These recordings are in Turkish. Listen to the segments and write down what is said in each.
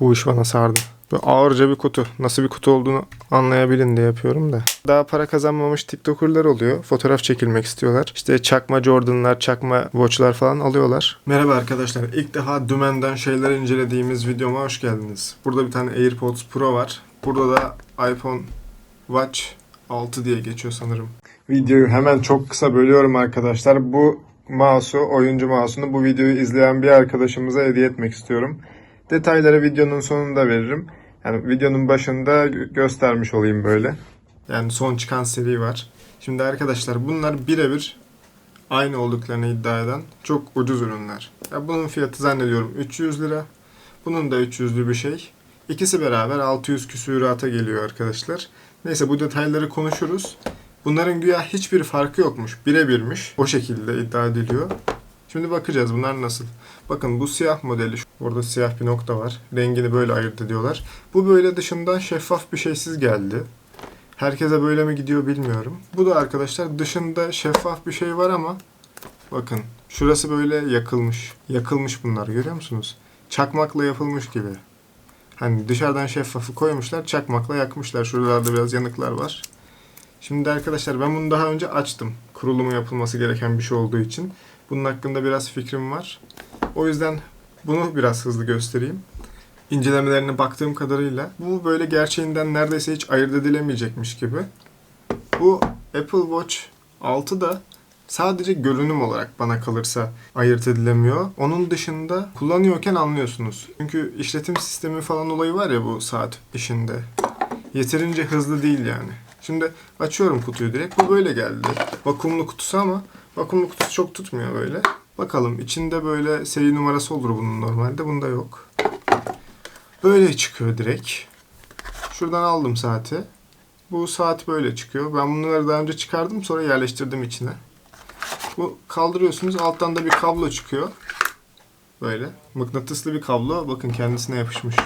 Bu iş bana sardı. Böyle ağırca bir kutu. Nasıl bir kutu olduğunu anlayabilin diye yapıyorum da. Daha para kazanmamış TikToker'lar oluyor. Fotoğraf çekilmek istiyorlar. İşte çakma Jordan'lar, çakma Watch'lar falan alıyorlar. Merhaba arkadaşlar. İlk defa dümenden şeyler incelediğimiz videoma hoş geldiniz. Burada bir tane AirPods Pro var. Burada da iPhone Watch 6 diye geçiyor sanırım. Videoyu hemen çok kısa bölüyorum arkadaşlar. Bu mouse'u, oyuncu mouse'unu bu videoyu izleyen bir arkadaşımıza hediye etmek istiyorum. Detayları videonun sonunda veririm. Yani videonun başında gö- göstermiş olayım böyle. Yani son çıkan seri var. Şimdi arkadaşlar bunlar birebir aynı olduklarını iddia eden çok ucuz ürünler. Ya bunun fiyatı zannediyorum 300 lira. Bunun da 300'lü bir şey. İkisi beraber 600 küsürata geliyor arkadaşlar. Neyse bu detayları konuşuruz. Bunların güya hiçbir farkı yokmuş. Birebirmiş. O şekilde iddia ediliyor. Şimdi bakacağız bunlar nasıl. Bakın bu siyah modeli. Orada siyah bir nokta var. Rengini böyle ayırt ediyorlar. Bu böyle dışından şeffaf bir şeysiz geldi. Herkese böyle mi gidiyor bilmiyorum. Bu da arkadaşlar dışında şeffaf bir şey var ama bakın şurası böyle yakılmış. Yakılmış bunlar görüyor musunuz? Çakmakla yapılmış gibi. Hani dışarıdan şeffafı koymuşlar, çakmakla yakmışlar. Şuralarda biraz yanıklar var. Şimdi arkadaşlar ben bunu daha önce açtım. Kurulumu yapılması gereken bir şey olduğu için. Bunun hakkında biraz fikrim var. O yüzden bunu biraz hızlı göstereyim. İncelemelerine baktığım kadarıyla bu böyle gerçeğinden neredeyse hiç ayırt edilemeyecekmiş gibi. Bu Apple Watch 6 da sadece görünüm olarak bana kalırsa ayırt edilemiyor. Onun dışında kullanıyorken anlıyorsunuz. Çünkü işletim sistemi falan olayı var ya bu saat işinde. Yeterince hızlı değil yani. Şimdi açıyorum kutuyu direkt. Bu böyle geldi. Vakumlu kutusu ama vakumlu kutusu çok tutmuyor böyle. Bakalım içinde böyle seri numarası olur bunun normalde. Bunda yok. Böyle çıkıyor direkt. Şuradan aldım saati. Bu saat böyle çıkıyor. Ben bunları daha önce çıkardım sonra yerleştirdim içine. Bu kaldırıyorsunuz alttan da bir kablo çıkıyor. Böyle. Mıknatıslı bir kablo. Bakın kendisine yapışmış.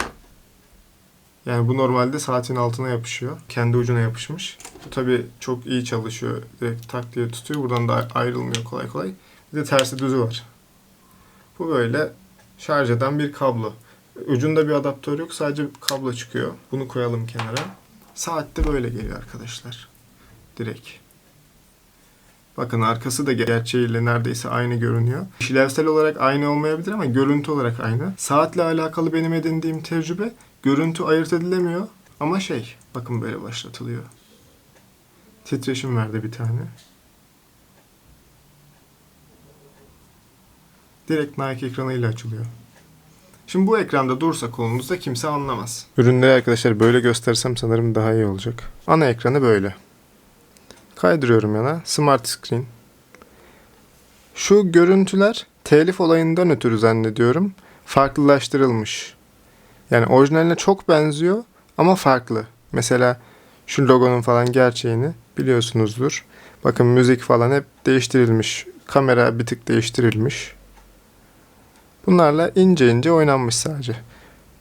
Yani bu normalde saatin altına yapışıyor. Kendi ucuna yapışmış. Bu tabi çok iyi çalışıyor. Direkt tak diye tutuyor. Buradan da ayrılmıyor kolay kolay. Bir de tersi düzü var. Bu böyle şarj eden bir kablo. Ucunda bir adaptör yok. Sadece kablo çıkıyor. Bunu koyalım kenara. Saat de böyle geliyor arkadaşlar. Direkt. Bakın arkası da gerçeğiyle neredeyse aynı görünüyor. İşlevsel olarak aynı olmayabilir ama görüntü olarak aynı. Saatle alakalı benim edindiğim tecrübe görüntü ayırt edilemiyor ama şey bakın böyle başlatılıyor. Titreşim verdi bir tane. Direkt Nike ekranıyla açılıyor. Şimdi bu ekranda dursa kolunuzda kimse anlamaz. Ürünleri arkadaşlar böyle göstersem sanırım daha iyi olacak. Ana ekranı böyle. Kaydırıyorum yana. Smart screen. Şu görüntüler telif olayından ötürü zannediyorum farklılaştırılmış. Yani orijinaline çok benziyor ama farklı. Mesela şu logonun falan gerçeğini biliyorsunuzdur. Bakın müzik falan hep değiştirilmiş. Kamera bir tık değiştirilmiş. Bunlarla ince ince oynanmış sadece.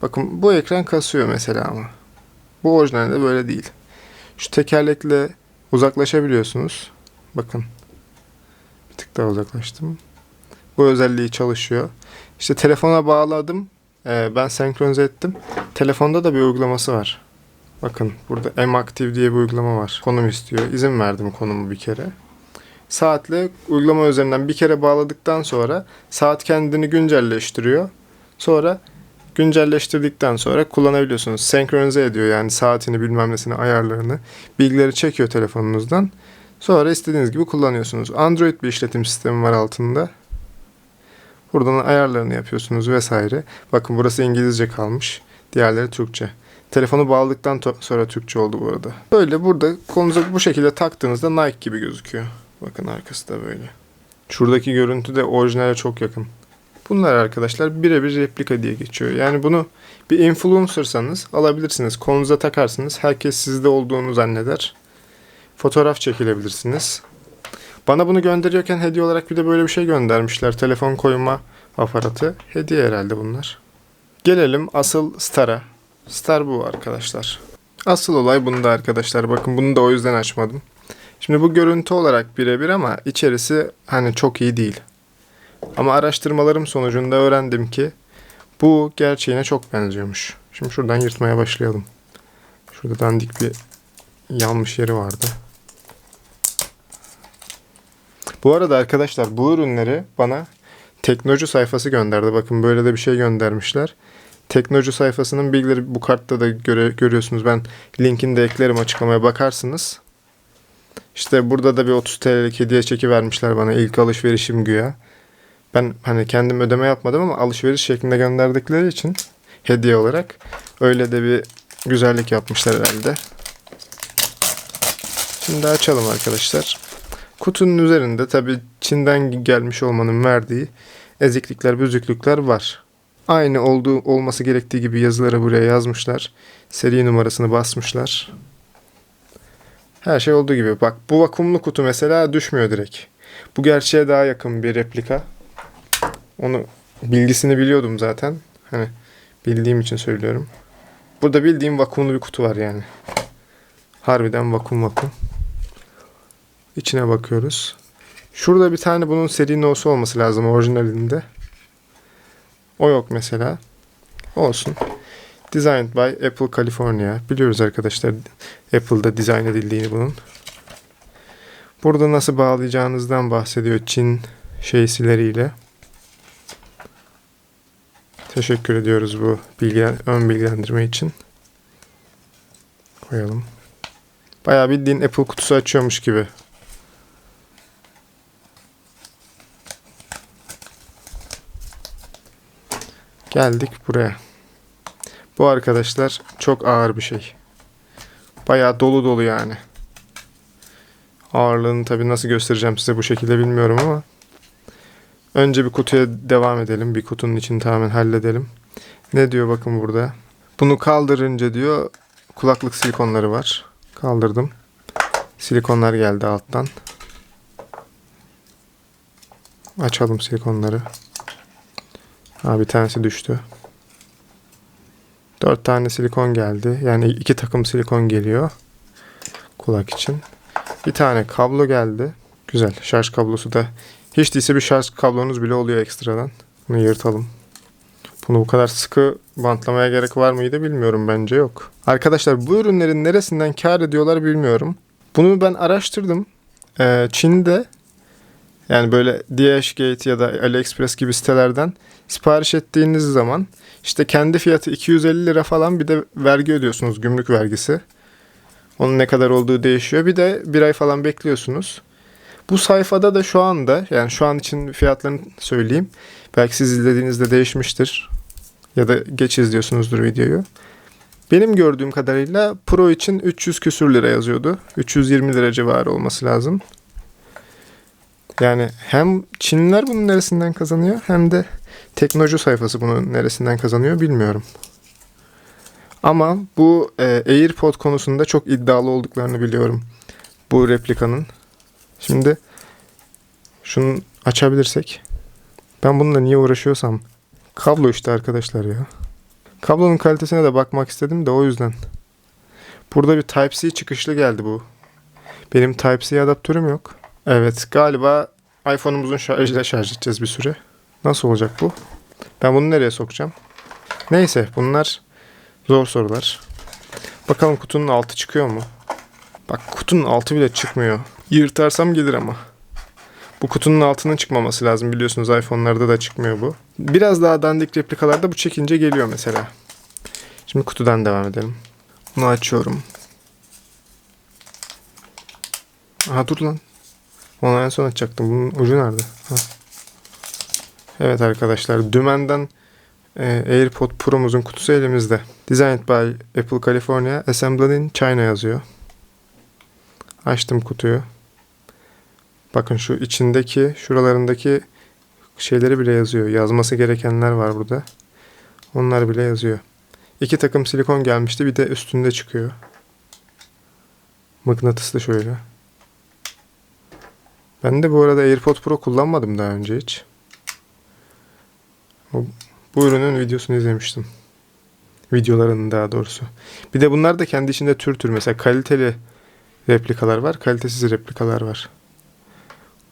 Bakın bu ekran kasıyor mesela ama. Bu orijinalde böyle değil. Şu tekerlekle uzaklaşabiliyorsunuz. Bakın. Bir tık daha uzaklaştım. Bu özelliği çalışıyor. İşte telefona bağladım. Ee, ben senkronize ettim. Telefonda da bir uygulaması var. Bakın burada M-Active diye bir uygulama var. Konum istiyor. İzin verdim konumu bir kere. Saatle uygulama üzerinden bir kere bağladıktan sonra saat kendini güncelleştiriyor. Sonra güncelleştirdikten sonra kullanabiliyorsunuz. Senkronize ediyor yani saatini bilmem nesini ayarlarını. Bilgileri çekiyor telefonunuzdan. Sonra istediğiniz gibi kullanıyorsunuz. Android bir işletim sistemi var altında. Buradan ayarlarını yapıyorsunuz vesaire. Bakın burası İngilizce kalmış. Diğerleri Türkçe. Telefonu bağladıktan sonra Türkçe oldu bu arada. Böyle burada kolunuza bu şekilde taktığınızda Nike gibi gözüküyor. Bakın arkası da böyle. Şuradaki görüntü de orijinale çok yakın. Bunlar arkadaşlar birebir replika diye geçiyor. Yani bunu bir influencersanız alabilirsiniz. Kolunuza takarsınız. Herkes sizde olduğunu zanneder. Fotoğraf çekilebilirsiniz. Bana bunu gönderiyorken hediye olarak bir de böyle bir şey göndermişler. Telefon koyma aparatı. Hediye herhalde bunlar. Gelelim asıl Star'a. Star bu arkadaşlar. Asıl olay bunda arkadaşlar. Bakın bunu da o yüzden açmadım. Şimdi bu görüntü olarak birebir ama içerisi hani çok iyi değil. Ama araştırmalarım sonucunda öğrendim ki bu gerçeğine çok benziyormuş. Şimdi şuradan yırtmaya başlayalım. Şurada dandik bir yanmış yeri vardı. Bu arada arkadaşlar bu ürünleri bana Teknocu sayfası gönderdi. Bakın böyle de bir şey göndermişler. Teknocu sayfasının bilgileri bu kartta da göre, görüyorsunuz. Ben linkini de eklerim açıklamaya bakarsınız. İşte burada da bir 30 TL'lik hediye çeki vermişler bana ilk alışverişim güya. Ben hani kendim ödeme yapmadım ama alışveriş şeklinde gönderdikleri için hediye olarak öyle de bir güzellik yapmışlar herhalde. Şimdi açalım arkadaşlar. Kutunun üzerinde tabi Çin'den gelmiş olmanın verdiği eziklikler, büzüklükler var. Aynı olduğu olması gerektiği gibi yazıları buraya yazmışlar. Seri numarasını basmışlar. Her şey olduğu gibi. Bak bu vakumlu kutu mesela düşmüyor direkt. Bu gerçeğe daha yakın bir replika. Onu bilgisini biliyordum zaten. Hani bildiğim için söylüyorum. Burada bildiğim vakumlu bir kutu var yani. Harbiden vakum vakum. İçine bakıyoruz. Şurada bir tane bunun seri no'su olması lazım orijinalinde. O yok mesela. Olsun. Designed by Apple California. Biliyoruz arkadaşlar Apple'da dizayn edildiğini bunun. Burada nasıl bağlayacağınızdan bahsediyor Çin şeysileriyle. Teşekkür ediyoruz bu bilgi, ön bilgilendirme için. Koyalım. Bayağı bildiğin Apple kutusu açıyormuş gibi. Geldik buraya. Bu arkadaşlar çok ağır bir şey. Bayağı dolu dolu yani. Ağırlığını tabii nasıl göstereceğim size bu şekilde bilmiyorum ama önce bir kutuya devam edelim. Bir kutunun içini tamamen halledelim. Ne diyor bakın burada. Bunu kaldırınca diyor kulaklık silikonları var. Kaldırdım. Silikonlar geldi alttan. Açalım silikonları. Ha bir tanesi düştü. Dört tane silikon geldi. Yani iki takım silikon geliyor. Kulak için. Bir tane kablo geldi. Güzel. Şarj kablosu da hiç değilse bir şarj kablonuz bile oluyor ekstradan. Bunu yırtalım. Bunu bu kadar sıkı bantlamaya gerek var mıydı bilmiyorum bence yok. Arkadaşlar bu ürünlerin neresinden kar ediyorlar bilmiyorum. Bunu ben araştırdım. Ee, Çin'de yani böyle DHgate ya da AliExpress gibi sitelerden sipariş ettiğiniz zaman işte kendi fiyatı 250 lira falan bir de vergi ödüyorsunuz gümrük vergisi. Onun ne kadar olduğu değişiyor. Bir de bir ay falan bekliyorsunuz. Bu sayfada da şu anda yani şu an için fiyatlarını söyleyeyim. Belki siz izlediğinizde değişmiştir. Ya da geç izliyorsunuzdur videoyu. Benim gördüğüm kadarıyla Pro için 300 küsür lira yazıyordu. 320 lira civarı olması lazım. Yani hem Çinliler bunun neresinden kazanıyor hem de teknoloji sayfası bunun neresinden kazanıyor bilmiyorum. Ama bu e, AirPod konusunda çok iddialı olduklarını biliyorum. Bu replikanın. Şimdi şunu açabilirsek. Ben bununla niye uğraşıyorsam. Kablo işte arkadaşlar ya. Kablonun kalitesine de bakmak istedim de o yüzden. Burada bir Type-C çıkışlı geldi bu. Benim Type-C adaptörüm yok. Evet galiba iPhone'umuzun şarjıyla şarj edeceğiz bir süre. Nasıl olacak bu? Ben bunu nereye sokacağım? Neyse bunlar zor sorular. Bakalım kutunun altı çıkıyor mu? Bak kutunun altı bile çıkmıyor. Yırtarsam gelir ama. Bu kutunun altının çıkmaması lazım biliyorsunuz iPhone'larda da çıkmıyor bu. Biraz daha dandik replikalarda bu çekince geliyor mesela. Şimdi kutudan devam edelim. Bunu açıyorum. Aha dur lan. Onu en son açacaktım. Bunun ucu nerede? Ha. Evet arkadaşlar dümenden e, AirPod Pro'muzun kutusu elimizde. Designed by Apple California, assembled in China yazıyor. Açtım kutuyu. Bakın şu içindeki, şuralarındaki şeyleri bile yazıyor. Yazması gerekenler var burada. Onlar bile yazıyor. İki takım silikon gelmişti. Bir de üstünde çıkıyor. Mıknatıslı şöyle. Ben de bu arada AirPod Pro kullanmadım daha önce hiç. Bu, ürünün videosunu izlemiştim. Videolarının daha doğrusu. Bir de bunlar da kendi içinde tür tür. Mesela kaliteli replikalar var, kalitesiz replikalar var.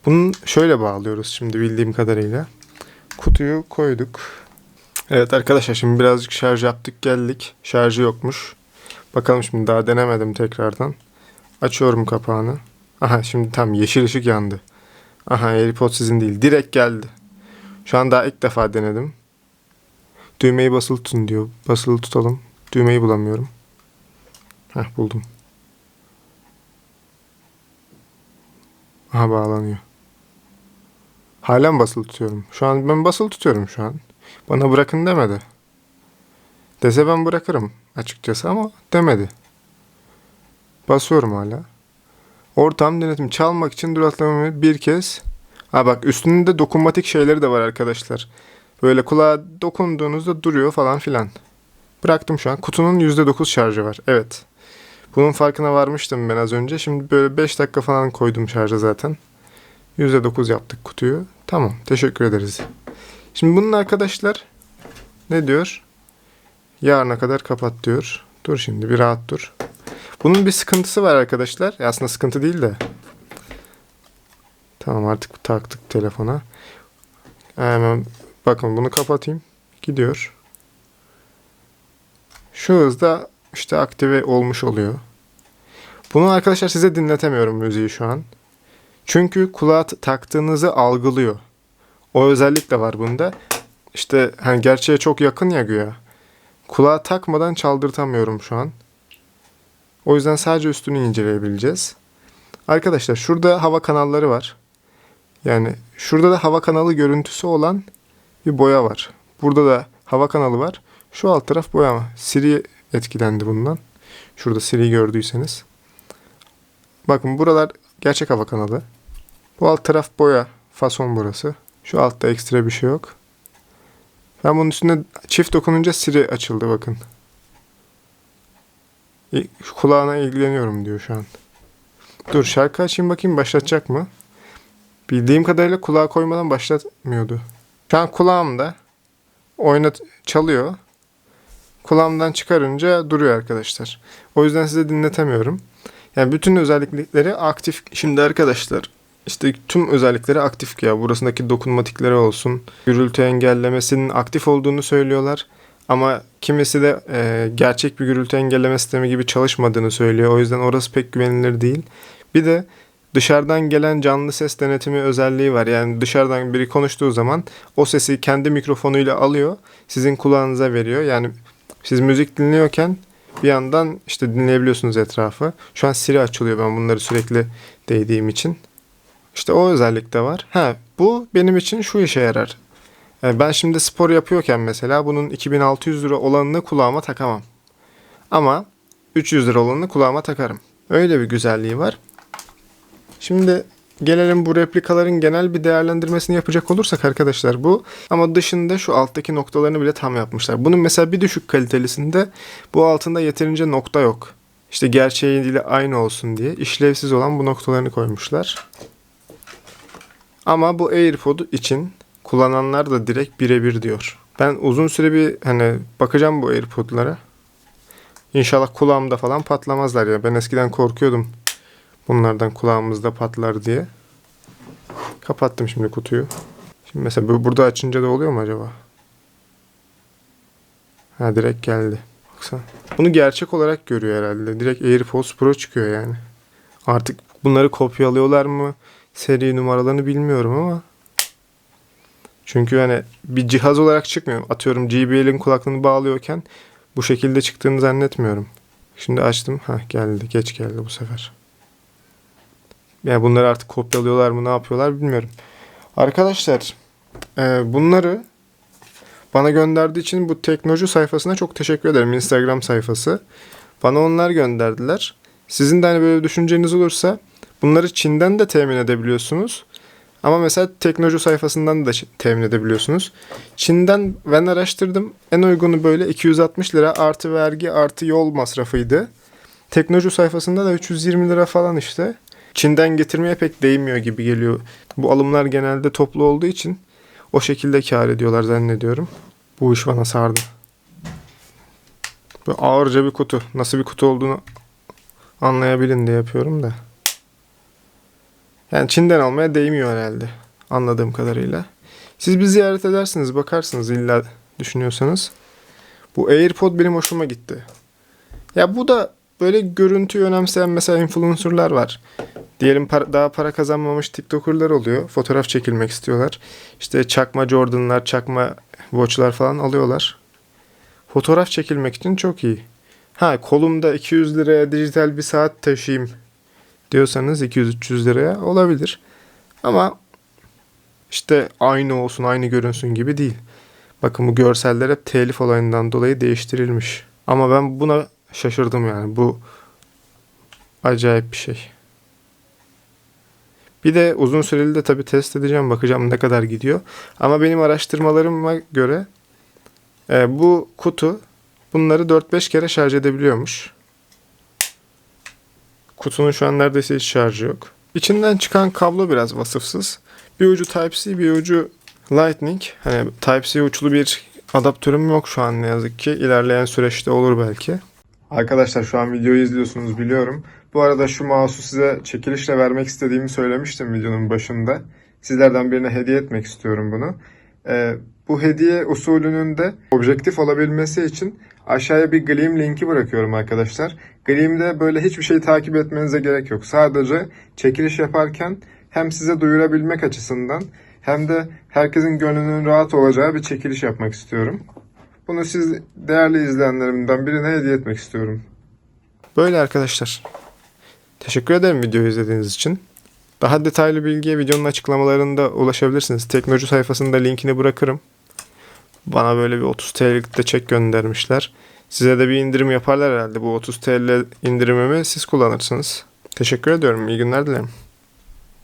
Bunu şöyle bağlıyoruz şimdi bildiğim kadarıyla. Kutuyu koyduk. Evet arkadaşlar şimdi birazcık şarj yaptık geldik. Şarjı yokmuş. Bakalım şimdi daha denemedim tekrardan. Açıyorum kapağını. Aha şimdi tam yeşil ışık yandı. Aha AirPods sizin değil. Direkt geldi. Şu an daha ilk defa denedim. Düğmeyi basılı tutun diyor. Basılı tutalım. Düğmeyi bulamıyorum. Heh buldum. Aha bağlanıyor. Halen basılı tutuyorum. Şu an ben basılı tutuyorum şu an. Bana bırakın demedi. Dese ben bırakırım açıkçası ama demedi. Basıyorum hala. Ortam denetim çalmak için duraklamamı bir kez. Ha bak üstünde dokunmatik şeyleri de var arkadaşlar. Böyle kulağa dokunduğunuzda duruyor falan filan. Bıraktım şu an. Kutunun %9 şarjı var. Evet. Bunun farkına varmıştım ben az önce. Şimdi böyle 5 dakika falan koydum şarja zaten. %9 yaptık kutuyu. Tamam. Teşekkür ederiz. Şimdi bunun arkadaşlar ne diyor? Yarına kadar kapat diyor. Dur şimdi bir rahat dur. Bunun bir sıkıntısı var arkadaşlar. Ya aslında sıkıntı değil de. Tamam artık taktık telefona. Hemen bakın bunu kapatayım. Gidiyor. Şu hızda işte aktive olmuş oluyor. Bunu arkadaşlar size dinletemiyorum müziği şu an. Çünkü kulağa taktığınızı algılıyor. O özellik de var bunda. İşte hani gerçeğe çok yakın ya güya. Kulağa takmadan çaldırtamıyorum şu an. O yüzden sadece üstünü inceleyebileceğiz. Arkadaşlar şurada hava kanalları var. Yani şurada da hava kanalı görüntüsü olan bir boya var. Burada da hava kanalı var. Şu alt taraf boyama. Siri etkilendi bundan. Şurada Siri gördüyseniz. Bakın buralar gerçek hava kanalı. Bu alt taraf boya. Fason burası. Şu altta ekstra bir şey yok. Ben bunun üstüne çift dokununca Siri açıldı bakın. Kulağına ilgileniyorum diyor şu an. Dur şarkı açayım bakayım başlatacak mı? Bildiğim kadarıyla kulağa koymadan başlatmıyordu. Şu an kulağımda oynat çalıyor. Kulağımdan çıkarınca duruyor arkadaşlar. O yüzden size dinletemiyorum. Yani bütün özellikleri aktif. Şimdi arkadaşlar işte tüm özellikleri aktif ya. Burasındaki dokunmatikleri olsun. Gürültü engellemesinin aktif olduğunu söylüyorlar. Ama kimisi de e, gerçek bir gürültü engelleme sistemi gibi çalışmadığını söylüyor. O yüzden orası pek güvenilir değil. Bir de dışarıdan gelen canlı ses denetimi özelliği var. Yani dışarıdan biri konuştuğu zaman o sesi kendi mikrofonuyla alıyor, sizin kulağınıza veriyor. Yani siz müzik dinliyorken bir yandan işte dinleyebiliyorsunuz etrafı. Şu an Siri açılıyor ben bunları sürekli değdiğim için. İşte o özellik de var. Ha bu benim için şu işe yarar. Yani ben şimdi spor yapıyorken mesela bunun 2600 lira olanını kulağıma takamam. Ama 300 lira olanını kulağıma takarım. Öyle bir güzelliği var. Şimdi gelelim bu replikaların genel bir değerlendirmesini yapacak olursak arkadaşlar bu. Ama dışında şu alttaki noktalarını bile tam yapmışlar. Bunun mesela bir düşük kalitelisinde bu altında yeterince nokta yok. İşte gerçeğiyle aynı olsun diye işlevsiz olan bu noktalarını koymuşlar. Ama bu AirPod için kullananlar da direkt birebir diyor. Ben uzun süre bir hani bakacağım bu AirPod'lara. İnşallah kulağımda falan patlamazlar ya. Ben eskiden korkuyordum bunlardan kulağımızda patlar diye. Kapattım şimdi kutuyu. Şimdi mesela bu- burada açınca da oluyor mu acaba? Ha direkt geldi. Baksana. Bunu gerçek olarak görüyor herhalde. Direkt AirPods Pro çıkıyor yani. Artık bunları kopyalıyorlar mı? Seri numaralarını bilmiyorum ama. Çünkü hani bir cihaz olarak çıkmıyor. Atıyorum JBL'in kulaklığını bağlıyorken bu şekilde çıktığını zannetmiyorum. Şimdi açtım. Ha geldi. Geç geldi bu sefer. Yani bunları artık kopyalıyorlar mı ne yapıyorlar bilmiyorum. Arkadaşlar e, bunları bana gönderdiği için bu teknoloji sayfasına çok teşekkür ederim. Instagram sayfası. Bana onlar gönderdiler. Sizin de hani böyle düşünceniz olursa bunları Çin'den de temin edebiliyorsunuz. Ama mesela teknoloji sayfasından da temin edebiliyorsunuz. Çin'den ben araştırdım. En uygunu böyle 260 lira artı vergi artı yol masrafıydı. Teknoloji sayfasında da 320 lira falan işte. Çin'den getirmeye pek değmiyor gibi geliyor. Bu alımlar genelde toplu olduğu için o şekilde kar ediyorlar zannediyorum. Bu iş bana sardı. Böyle ağırca bir kutu. Nasıl bir kutu olduğunu anlayabilin diye yapıyorum da. Yani Çin'den almaya değmiyor herhalde. Anladığım kadarıyla. Siz bir ziyaret edersiniz, bakarsınız illa düşünüyorsanız. Bu AirPod benim hoşuma gitti. Ya bu da böyle görüntüyü önemseyen mesela influencerlar var. Diyelim para- daha para kazanmamış TikToker'lar oluyor. Fotoğraf çekilmek istiyorlar. İşte çakma Jordan'lar, çakma Watch'lar falan alıyorlar. Fotoğraf çekilmek için çok iyi. Ha kolumda 200 liraya dijital bir saat taşıyayım diyorsanız 200-300 liraya olabilir. Ama işte aynı olsun, aynı görünsün gibi değil. Bakın bu görseller hep telif olayından dolayı değiştirilmiş. Ama ben buna şaşırdım yani. Bu acayip bir şey. Bir de uzun süreli de tabii test edeceğim. Bakacağım ne kadar gidiyor. Ama benim araştırmalarıma göre e, bu kutu bunları 4-5 kere şarj edebiliyormuş. Kutunun şu an neredeyse hiç şarjı yok. İçinden çıkan kablo biraz vasıfsız. Bir ucu Type-C bir ucu Lightning. Hani Type-C uçlu bir adaptörüm yok şu an ne yazık ki. İlerleyen süreçte olur belki. Arkadaşlar şu an videoyu izliyorsunuz biliyorum. Bu arada şu mouse'u size çekilişle vermek istediğimi söylemiştim videonun başında. Sizlerden birine hediye etmek istiyorum bunu. Ee, bu hediye usulünün de objektif olabilmesi için aşağıya bir Gleam linki bırakıyorum arkadaşlar. Gleam'de böyle hiçbir şey takip etmenize gerek yok. Sadece çekiliş yaparken hem size duyurabilmek açısından hem de herkesin gönlünün rahat olacağı bir çekiliş yapmak istiyorum. Bunu siz değerli izleyenlerimden birine hediye etmek istiyorum. Böyle arkadaşlar. Teşekkür ederim videoyu izlediğiniz için. Daha detaylı bilgiye videonun açıklamalarında ulaşabilirsiniz. Teknoloji sayfasında linkini bırakırım. Bana böyle bir 30 TL'lik de çek göndermişler. Size de bir indirim yaparlar herhalde. Bu 30 TL indirimimi siz kullanırsınız. Teşekkür ediyorum. İyi günler dilerim.